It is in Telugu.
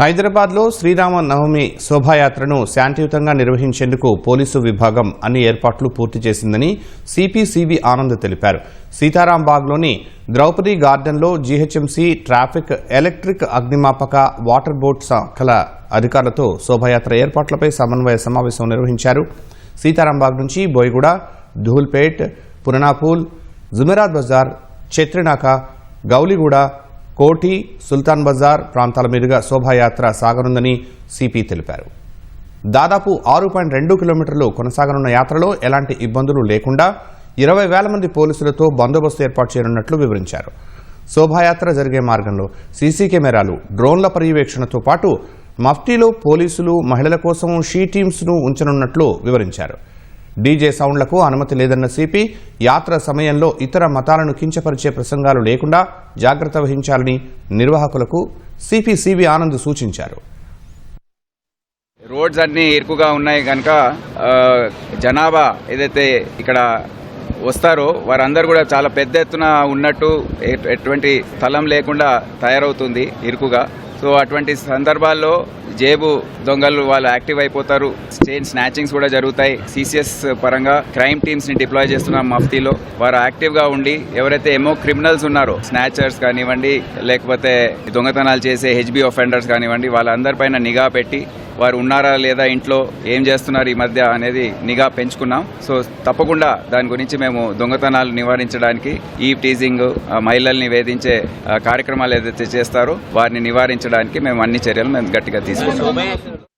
హైదరాబాద్లో శ్రీరామ నవమి శోభాయాత్రను శాంతియుతంగా నిర్వహించేందుకు పోలీసు విభాగం అన్ని ఏర్పాట్లు పూర్తి చేసిందని సిపిసిబి ఆనంద్ తెలిపారు. సీతారాంబాగ్లోని ద్రౌపది గార్డెన్లో జీహెచ్ఎంసీ ట్రాఫిక్ ఎలక్ట్రిక్ అగ్నిమాపక వాటర్ బోట్ శాఖల అధికారులతో శోభాయాత్ర ఏర్పాట్లపై సమన్వయ సమావేశం నిర్వహించారు. సీతారాంబాగ్ నుంచి బోయిగూడ ధూల్పేట్ పురనాపూల్ జుమెరాద్ బజార్ చెత్రినాక గౌలిగూడ కోటి సుల్తాన్ బజార్ ప్రాంతాల మీదుగా శోభాయాత్ర సాగనుందని సిపి తెలిపారు. దాదాపు ఆరు పాయింట్ రెండు కిలోమీటర్లు కొనసాగనున్న యాత్రలో ఎలాంటి ఇబ్బందులు లేకుండా ఇరవై వేల మంది పోలీసులతో బందోబస్తు ఏర్పాటు చేయనున్నట్లు వివరించారు. శోభాయాత్ర జరిగే మార్గంలో సీసీ కెమెరాలు డ్రోన్ల పర్యవేక్షణతో పాటు మఫ్టీలో పోలీసులు మహిళల కోసం షీ టీమ్స్ను ఉంచనున్నట్లు వివరించారు. డీజే సౌండ్లకు అనుమతి లేదన్న సిపి యాత్ర సమయంలో ఇతర మతాలను కించపరిచే ప్రసంగాలు లేకుండా జాగ్రత్త వహించాలని నిర్వాహకులకు సిపి సివి ఆనంద్ సూచించారు. రోడ్స్ అన్ని ఇరుకుగా ఉన్నాయి కనుక జనాభా ఏదైతే ఇక్కడ వస్తారో వారందరూ కూడా చాలా పెద్ద ఎత్తున ఉన్నట్టు ఎటువంటి స్థలం లేకుండా తయారవుతుంది ఇరుకుగా. సో అటువంటి సందర్భాల్లో జేబు దొంగలు వాళ్ళు యాక్టివ్ అయిపోతారు. చైన్ స్నాచింగ్స్ కూడా జరుగుతాయి. సిసిఎస్ పరంగా క్రైమ్ టీమ్స్ని డిప్లాయ్ చేస్తున్నాం మఫ్తీలో వారు యాక్టివ్గా ఉండి ఎవరైతే ఏమో క్రిమినల్స్ ఉన్నారో స్నాచర్స్ కానివ్వండి లేకపోతే దొంగతనాలు చేసే హెచ్బి ఒఫెండర్స్ కానివ్వండి వాళ్ళందరిపైన నిఘా పెట్టి వారు ఉన్నారా లేదా ఇంట్లో ఏం చేస్తున్నారు ఈ మధ్య అనేది నిఘా పెంచుకున్నాం. సో తప్పకుండా దాని గురించి మేము దొంగతనాలు నివారించడానికి ఈ టీజింగ్ మహిళల్ని వేధించే కార్యక్రమాలు ఏదైతే చేస్తారో వారిని నివారించడానికి మేము అన్ని చర్యలు మేము గట్టిగా తీసుకుంటాం.